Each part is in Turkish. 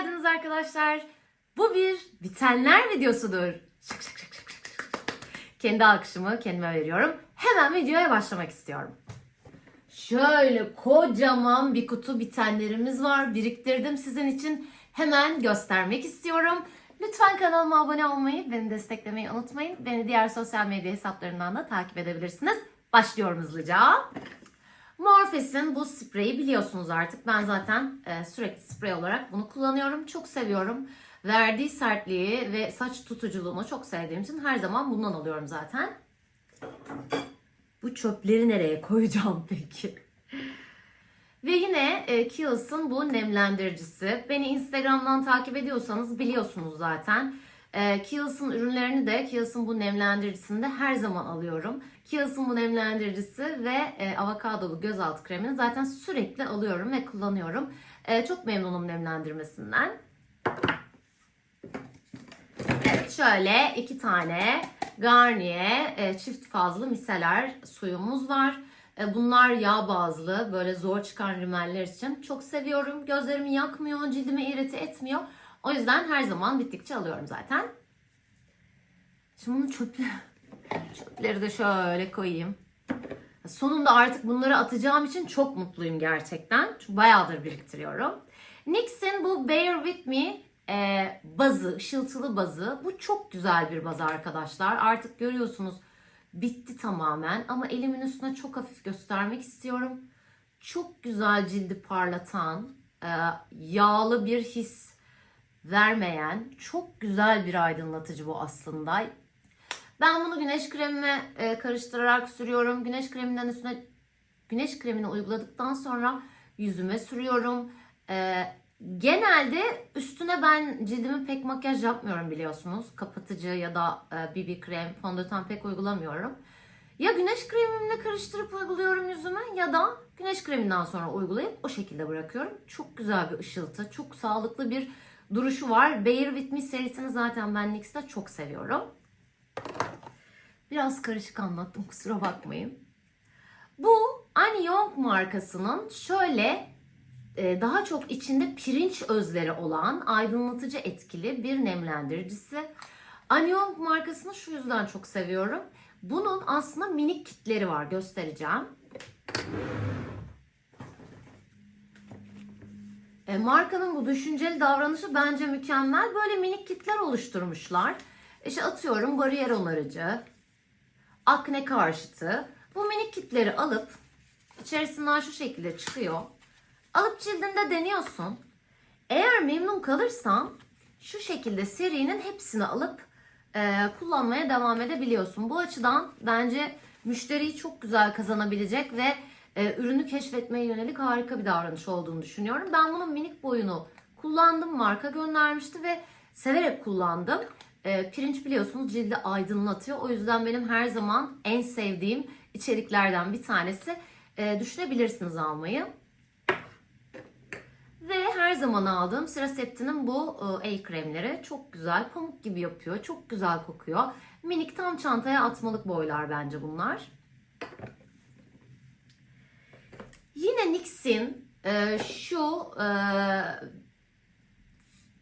geldiniz arkadaşlar. Bu bir bitenler videosudur. Şık şık şık şık. Kendi alkışımı kendime veriyorum. Hemen videoya başlamak istiyorum. Şöyle kocaman bir kutu bitenlerimiz var. Biriktirdim sizin için. Hemen göstermek istiyorum. Lütfen kanalıma abone olmayı, beni desteklemeyi unutmayın. Beni diğer sosyal medya hesaplarından da takip edebilirsiniz. Başlıyorum hızlıca. Morpheus'in bu spreyi biliyorsunuz artık. Ben zaten e, sürekli sprey olarak bunu kullanıyorum. Çok seviyorum. Verdiği sertliği ve saç tutuculuğunu çok sevdiğim için her zaman bundan alıyorum zaten. Bu çöpleri nereye koyacağım peki? Ve yine e, Kiehl's'ın bu nemlendiricisi. Beni Instagram'dan takip ediyorsanız biliyorsunuz zaten. E, Kiehl's'ın ürünlerini de Kiehl's'ın bu nemlendiricisini de her zaman alıyorum. Kiehl's'ın bu nemlendiricisi ve e, avokadolu gözaltı kremini zaten sürekli alıyorum ve kullanıyorum. E, çok memnunum nemlendirmesinden. Evet şöyle iki tane Garnier e, çift fazlı miseler suyumuz var. E, bunlar yağ bazlı böyle zor çıkan rimeller için çok seviyorum. Gözlerimi yakmıyor, cildimi irite etmiyor. O yüzden her zaman bittikçe alıyorum zaten. Şimdi bunu çöple... çöpleri de şöyle koyayım. Sonunda artık bunları atacağım için çok mutluyum gerçekten. Çünkü bayağıdır biriktiriyorum. NYX'in bu Bear With Me e, bazı, ışıltılı bazı. Bu çok güzel bir baz arkadaşlar. Artık görüyorsunuz bitti tamamen. Ama elimin üstüne çok hafif göstermek istiyorum. Çok güzel cildi parlatan, e, yağlı bir his vermeyen, çok güzel bir aydınlatıcı bu aslında. Ben bunu güneş kremime e, karıştırarak sürüyorum. Güneş kreminden üstüne güneş kremini uyguladıktan sonra yüzüme sürüyorum. E, genelde üstüne ben cildime pek makyaj yapmıyorum biliyorsunuz. Kapatıcı ya da e, BB krem, fondöten pek uygulamıyorum. Ya güneş kremimle karıştırıp uyguluyorum yüzüme ya da güneş kreminden sonra uygulayıp o şekilde bırakıyorum. Çok güzel bir ışıltı, çok sağlıklı bir duruşu var. Bear With Me serisini zaten ben NYX'te çok seviyorum. Biraz karışık anlattım kusura bakmayın. Bu Annie Young markasının şöyle e, daha çok içinde pirinç özleri olan aydınlatıcı etkili bir nemlendiricisi. Annie Young markasını şu yüzden çok seviyorum. Bunun aslında minik kitleri var göstereceğim. E, markanın bu düşünceli davranışı bence mükemmel. Böyle minik kitler oluşturmuşlar. İşte atıyorum bariyer onarıcı, akne karşıtı. Bu minik kitleri alıp içerisinden şu şekilde çıkıyor. Alıp cildinde deniyorsun. Eğer memnun kalırsan şu şekilde serinin hepsini alıp e, kullanmaya devam edebiliyorsun. Bu açıdan bence müşteriyi çok güzel kazanabilecek ve e, ürünü keşfetmeye yönelik harika bir davranış olduğunu düşünüyorum. Ben bunun minik boyunu kullandım. Marka göndermişti ve severek kullandım. E, pirinç biliyorsunuz cildi aydınlatıyor. O yüzden benim her zaman en sevdiğim içeriklerden bir tanesi. E, düşünebilirsiniz almayı. Ve her zaman aldığım Sirasepti'nin bu e, el kremleri çok güzel, pamuk gibi yapıyor, çok güzel kokuyor. Minik tam çantaya atmalık boylar bence bunlar. Yine NYX'in e, şu e,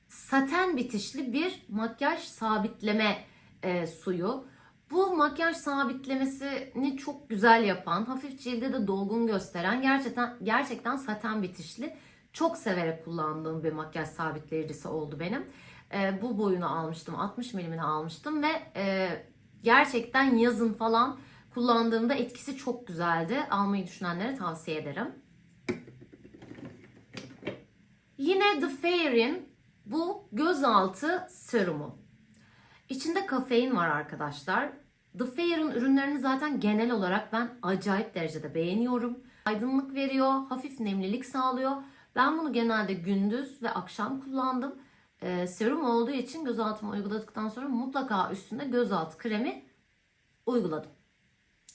saten bitişli bir makyaj sabitleme e, suyu. Bu makyaj sabitlemesini çok güzel yapan, hafif cilde de dolgun gösteren, gerçekten gerçekten saten bitişli, çok severek kullandığım bir makyaj sabitleyicisi oldu benim. E, bu boyunu almıştım, 60 milimini almıştım ve e, gerçekten yazın falan kullandığımda etkisi çok güzeldi. Almayı düşünenlere tavsiye ederim. Yine The Fair'in bu gözaltı serumu. İçinde kafein var arkadaşlar. The Fair'ın ürünlerini zaten genel olarak ben acayip derecede beğeniyorum. Aydınlık veriyor, hafif nemlilik sağlıyor. Ben bunu genelde gündüz ve akşam kullandım. Ee, serum olduğu için gözaltıma uyguladıktan sonra mutlaka üstünde gözaltı kremi uyguladım.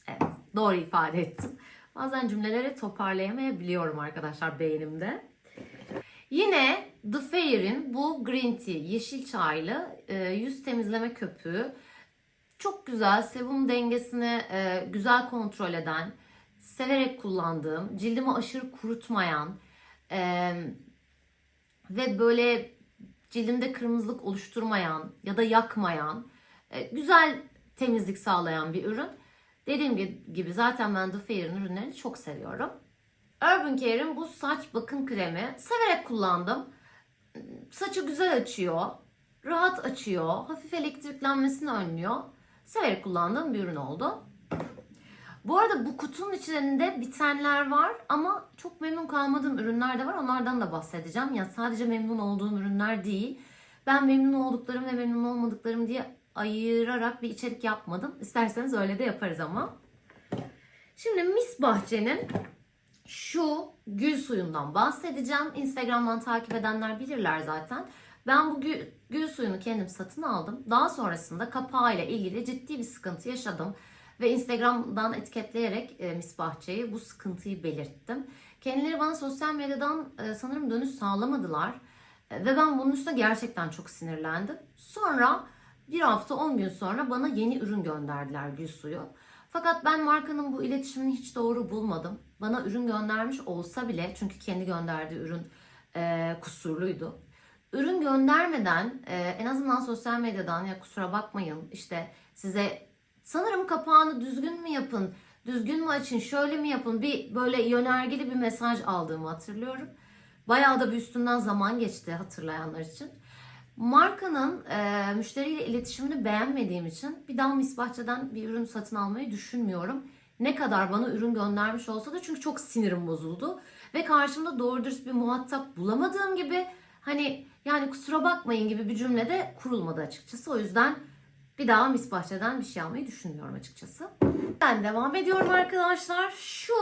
Evet, doğru ifade ettim. Bazen cümleleri toparlayamayabiliyorum arkadaşlar beynimde. Yine The Fair'in bu green tea, yeşil çaylı e, yüz temizleme köpüğü. Çok güzel, sebum dengesini e, güzel kontrol eden, severek kullandığım, cildimi aşırı kurutmayan e, ve böyle cildimde kırmızılık oluşturmayan ya da yakmayan, e, güzel temizlik sağlayan bir ürün. Dediğim gi- gibi zaten ben The Fair'in ürünlerini çok seviyorum. Urban Care'in bu saç bakım kremi severek kullandım. Saçı güzel açıyor, rahat açıyor, hafif elektriklenmesini önlüyor. Severek kullandığım bir ürün oldu. Bu arada bu kutunun içinde bitenler var ama çok memnun kalmadığım ürünler de var. Onlardan da bahsedeceğim. Ya sadece memnun olduğum ürünler değil. Ben memnun olduklarım ve memnun olmadıklarım diye ayırarak bir içerik yapmadım. İsterseniz öyle de yaparız ama. Şimdi Mis Bahçe'nin şu gül suyundan bahsedeceğim. Instagram'dan takip edenler bilirler zaten. Ben bu gül, gül suyunu kendim satın aldım. Daha sonrasında kapağıyla ilgili ciddi bir sıkıntı yaşadım. Ve Instagram'dan etiketleyerek e, Mis Bahçe'yi bu sıkıntıyı belirttim. Kendileri bana sosyal medyadan e, sanırım dönüş sağlamadılar. E, ve ben bunun üstüne gerçekten çok sinirlendim. Sonra bir hafta 10 gün sonra bana yeni ürün gönderdiler gül suyu. Fakat ben markanın bu iletişimini hiç doğru bulmadım. Bana ürün göndermiş olsa bile çünkü kendi gönderdiği ürün e, kusurluydu. Ürün göndermeden e, en azından sosyal medyadan ya kusura bakmayın işte size sanırım kapağını düzgün mü yapın, düzgün mü açın, şöyle mi yapın bir böyle yönergeli bir mesaj aldığımı hatırlıyorum. Bayağı da bir üstünden zaman geçti hatırlayanlar için. Markanın e, müşteriyle iletişimini beğenmediğim için bir daha Misbahçe'den bir ürün satın almayı düşünmüyorum. Ne kadar bana ürün göndermiş olsa da çünkü çok sinirim bozuldu. Ve karşımda doğru dürüst bir muhatap bulamadığım gibi hani yani kusura bakmayın gibi bir cümle de kurulmadı açıkçası. O yüzden bir daha Misbahçe'den bir şey almayı düşünmüyorum açıkçası. Ben devam ediyorum arkadaşlar. Şu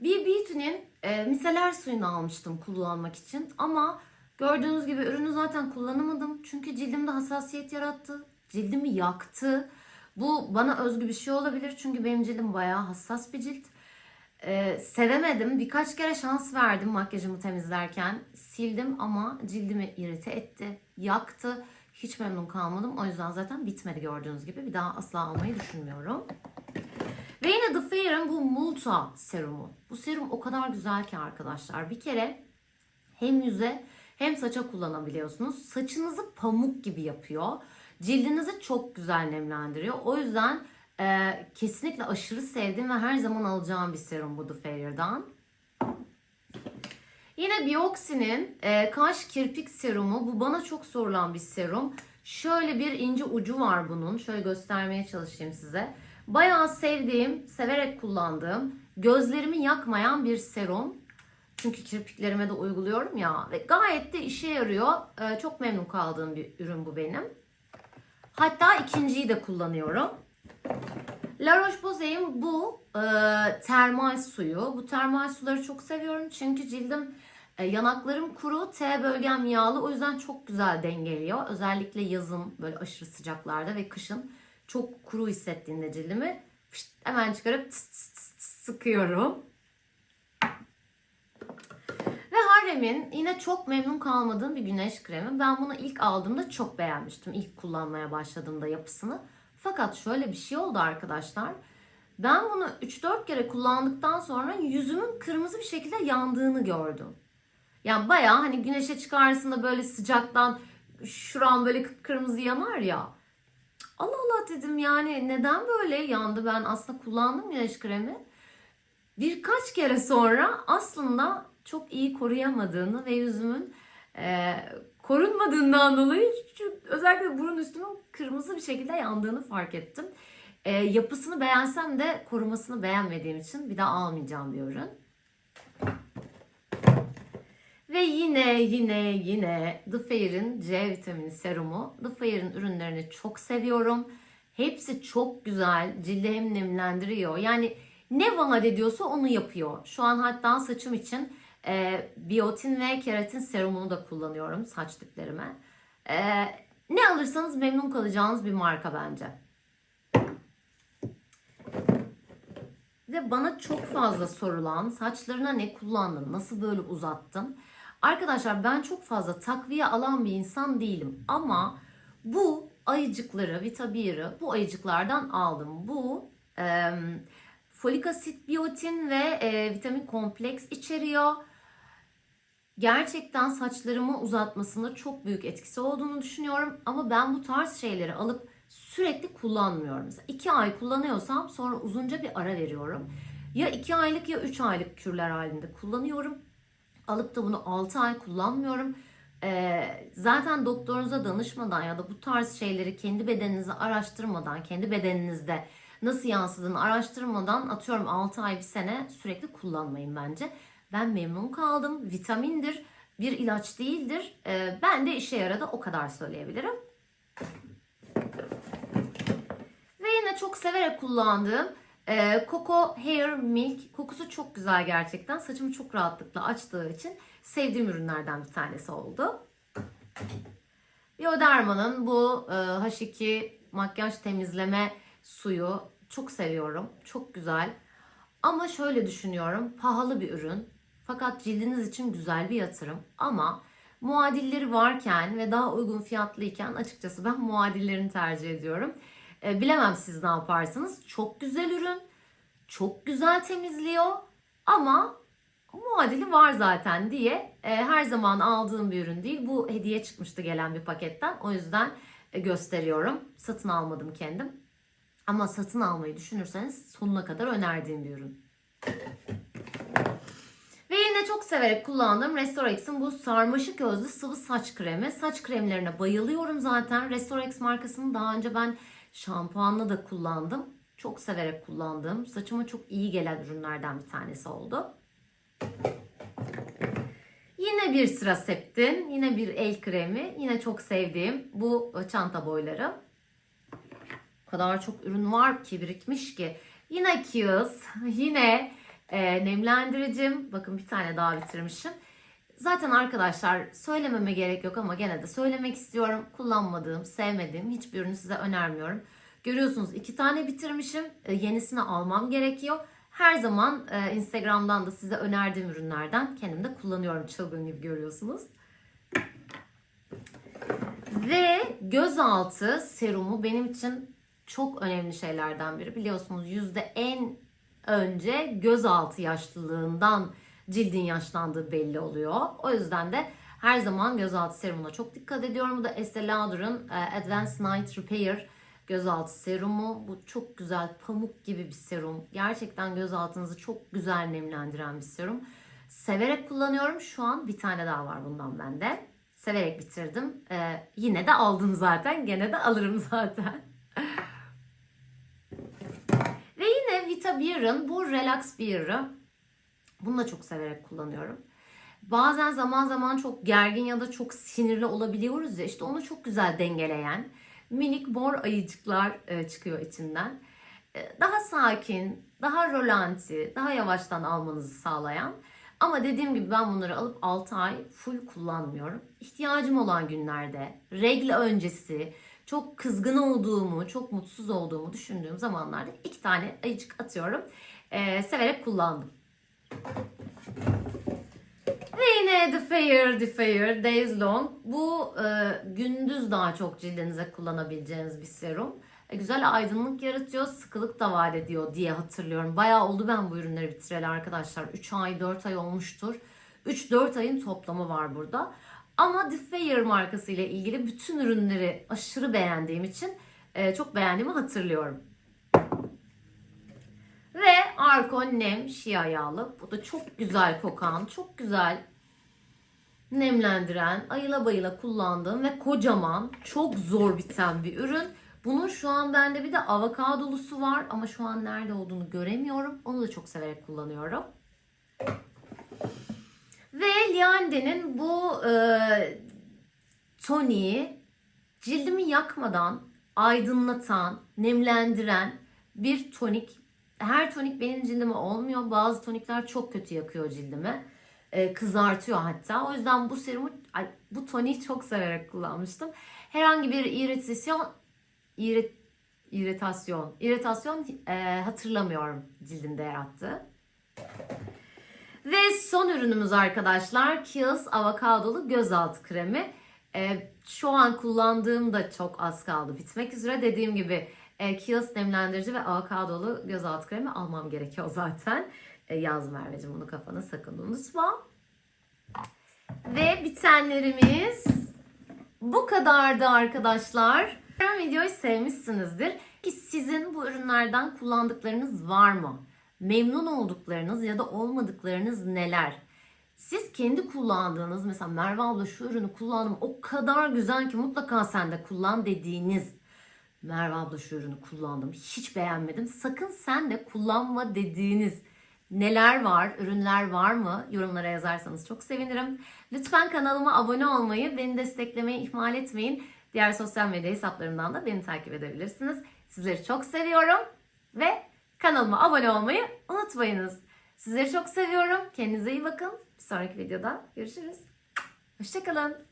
bir Beauty'nin e, miseler suyunu almıştım kullanmak için ama gördüğünüz gibi ürünü zaten kullanamadım. Çünkü cildimde hassasiyet yarattı. Cildimi yaktı. Bu bana özgü bir şey olabilir çünkü benim cildim bayağı hassas bir cilt. E, sevemedim. Birkaç kere şans verdim makyajımı temizlerken. Sildim ama cildimi irite etti, yaktı. Hiç memnun kalmadım. O yüzden zaten bitmedi gördüğünüz gibi. Bir daha asla almayı düşünmüyorum. Ve yine The Fair'ın bu Multa serumu. Bu serum o kadar güzel ki arkadaşlar. Bir kere hem yüze hem saça kullanabiliyorsunuz. Saçınızı pamuk gibi yapıyor. Cildinizi çok güzel nemlendiriyor. O yüzden e, kesinlikle aşırı sevdiğim ve her zaman alacağım bir serum bu Fair'dan. Yine Bioxy'nin e, kaş kirpik serumu. Bu bana çok sorulan bir serum. Şöyle bir ince ucu var bunun. Şöyle göstermeye çalışayım size. Bayağı sevdiğim, severek kullandığım, gözlerimi yakmayan bir serum. Çünkü kirpiklerime de uyguluyorum ya. Ve gayet de işe yarıyor. E, çok memnun kaldığım bir ürün bu benim. Hatta ikinciyi de kullanıyorum. La Roche-Posay'in bu e, termal suyu. Bu termal suları çok seviyorum çünkü cildim e, yanaklarım kuru, T bölgem yağlı. O yüzden çok güzel dengeliyor. Özellikle yazın böyle aşırı sıcaklarda ve kışın çok kuru hissettiğinde cildimi hemen çıkarıp tıs tıs tıs sıkıyorum. Ve Harem'in yine çok memnun kalmadığım bir güneş kremi. Ben bunu ilk aldığımda çok beğenmiştim. İlk kullanmaya başladığımda yapısını. Fakat şöyle bir şey oldu arkadaşlar. Ben bunu 3-4 kere kullandıktan sonra yüzümün kırmızı bir şekilde yandığını gördüm. Yani bayağı hani güneşe çıkarsın da böyle sıcaktan şuran böyle kırmızı yanar ya. Allah Allah dedim yani neden böyle yandı ben aslında kullandım güneş kremi. Birkaç kere sonra aslında çok iyi koruyamadığını ve yüzümün e, korunmadığından dolayı özellikle burun üstümün kırmızı bir şekilde yandığını fark ettim. E, yapısını beğensem de korumasını beğenmediğim için bir daha almayacağım bir ürün. Ve yine yine yine The Fair'in C vitamini serumu. The Fair'in ürünlerini çok seviyorum. Hepsi çok güzel. Cildi hem nemlendiriyor. Yani ne vaat ediyorsa onu yapıyor. Şu an hatta saçım için e, biotin ve keratin serumunu da kullanıyorum saç diplerime. E, ne alırsanız memnun kalacağınız bir marka bence. Ve bana çok fazla sorulan saçlarına ne kullandın, nasıl böyle uzattın? Arkadaşlar ben çok fazla takviye alan bir insan değilim ama bu ayıcıkları, vitabiri bu ayıcıklardan aldım. Bu e, folik asit, biotin ve e, vitamin kompleks içeriyor. Gerçekten saçlarımı uzatmasında çok büyük etkisi olduğunu düşünüyorum. Ama ben bu tarz şeyleri alıp sürekli kullanmıyorum. Mesela iki ay kullanıyorsam sonra uzunca bir ara veriyorum. Ya iki aylık ya üç aylık kürler halinde kullanıyorum. Alıp da bunu 6 ay kullanmıyorum. Ee, zaten doktorunuza danışmadan ya da bu tarz şeyleri kendi bedeninizi araştırmadan, kendi bedeninizde nasıl yansıdığını araştırmadan atıyorum 6 ay bir sene sürekli kullanmayın bence. Ben memnun kaldım. Vitamindir. Bir ilaç değildir. Ee, ben de işe yaradı o kadar söyleyebilirim. Ve yine çok severek kullandığım e, Coco Hair Milk. Kokusu çok güzel gerçekten. Saçımı çok rahatlıkla açtığı için sevdiğim ürünlerden bir tanesi oldu. Bioderma'nın bu e, H2 makyaj temizleme suyu çok seviyorum. Çok güzel. Ama şöyle düşünüyorum. Pahalı bir ürün. Fakat cildiniz için güzel bir yatırım. Ama muadilleri varken ve daha uygun fiyatlıyken açıkçası ben muadillerini tercih ediyorum. E, bilemem siz ne yaparsınız. Çok güzel ürün. Çok güzel temizliyor. Ama muadili var zaten diye e, her zaman aldığım bir ürün değil. Bu hediye çıkmıştı gelen bir paketten. O yüzden e, gösteriyorum. Satın almadım kendim. Ama satın almayı düşünürseniz sonuna kadar önerdiğim bir ürün. Çok severek kullandığım Restorex'in bu sarmaşık özlü sıvı saç kremi. Saç kremlerine bayılıyorum zaten. Restorex markasını daha önce ben şampuanla da kullandım. Çok severek kullandığım, saçıma çok iyi gelen ürünlerden bir tanesi oldu. Yine bir sıra septin, yine bir el kremi, yine çok sevdiğim bu çanta boyları. O kadar çok ürün var ki birikmiş ki. Yine Kiehl's, yine e, nemlendiricim. Bakın bir tane daha bitirmişim. Zaten arkadaşlar söylememe gerek yok ama gene de söylemek istiyorum. Kullanmadığım, sevmediğim hiçbir ürünü size önermiyorum. Görüyorsunuz iki tane bitirmişim. E, yenisini almam gerekiyor. Her zaman e, Instagram'dan da size önerdiğim ürünlerden kendim de kullanıyorum çılgın gibi görüyorsunuz. Ve gözaltı serumu benim için çok önemli şeylerden biri. Biliyorsunuz yüzde en önce gözaltı yaşlılığından cildin yaşlandığı belli oluyor. O yüzden de her zaman gözaltı serumuna çok dikkat ediyorum. Bu da Estee Lauder'ın e, Advanced Night Repair gözaltı serumu. Bu çok güzel pamuk gibi bir serum. Gerçekten gözaltınızı çok güzel nemlendiren bir serum. Severek kullanıyorum. Şu an bir tane daha var bundan bende. Severek bitirdim. Ee, yine de aldım zaten. Gene de alırım zaten. Ve yine Vita Beer'ın bu Relax Beer'ı. Bunu da çok severek kullanıyorum. Bazen zaman zaman çok gergin ya da çok sinirli olabiliyoruz ya. İşte onu çok güzel dengeleyen minik mor ayıcıklar e, çıkıyor içinden. E, daha sakin, daha rolanti, daha yavaştan almanızı sağlayan. Ama dediğim gibi ben bunları alıp 6 ay full kullanmıyorum. İhtiyacım olan günlerde, regl öncesi, çok kızgın olduğumu, çok mutsuz olduğumu düşündüğüm zamanlarda iki tane ayıcık atıyorum. E, severek kullandım. Ve yine The Fair, The Fair, Days Long. Bu e, gündüz daha çok cildinize kullanabileceğiniz bir serum. E, güzel aydınlık yaratıyor, sıkılık da vaat ediyor diye hatırlıyorum. Bayağı oldu ben bu ürünleri bitireli arkadaşlar. 3 ay, 4 ay olmuştur. 3-4 ayın toplamı var burada. Ama The Fair markası ile ilgili bütün ürünleri aşırı beğendiğim için e, çok beğendiğimi hatırlıyorum. Ve Arko Nem Şia yağlı. Bu da çok güzel kokan, çok güzel nemlendiren, ayıla bayıla kullandığım ve kocaman, çok zor biten bir ürün. Bunun şu an bende bir de avokadolusu var ama şu an nerede olduğunu göremiyorum. Onu da çok severek kullanıyorum. Ve Liande'nin bu e, toniği cildimi yakmadan aydınlatan, nemlendiren bir tonik. Her tonik benim cildime olmuyor. Bazı tonikler çok kötü yakıyor cildimi. E, kızartıyor hatta. O yüzden bu serumu, ay, bu toniği çok severek kullanmıştım. Herhangi bir iritasyon, irit, iritasyon, iritasyon e, hatırlamıyorum cildimde yarattığı. Ve son ürünümüz arkadaşlar Kiehl's avokadolu gözaltı kremi. E, şu an kullandığım da çok az kaldı bitmek üzere. Dediğim gibi e, Kiehl's nemlendirici ve avokadolu gözaltı kremi almam gerekiyor zaten. E, yaz Merveciğim bunu kafana sakın unutma. Ve bitenlerimiz bu kadardı arkadaşlar. Videoyu sevmişsinizdir. Ki sizin bu ürünlerden kullandıklarınız var mı? Memnun olduklarınız ya da olmadıklarınız neler? Siz kendi kullandığınız mesela Merve abla şu ürünü kullandım o kadar güzel ki mutlaka sen de kullan dediğiniz Merve abla şu ürünü kullandım hiç beğenmedim sakın sen de kullanma dediğiniz neler var ürünler var mı yorumlara yazarsanız çok sevinirim. Lütfen kanalıma abone olmayı beni desteklemeyi ihmal etmeyin. Diğer sosyal medya hesaplarımdan da beni takip edebilirsiniz. Sizleri çok seviyorum ve kanalıma abone olmayı unutmayınız. Sizleri çok seviyorum. Kendinize iyi bakın. Bir sonraki videoda görüşürüz. Hoşçakalın.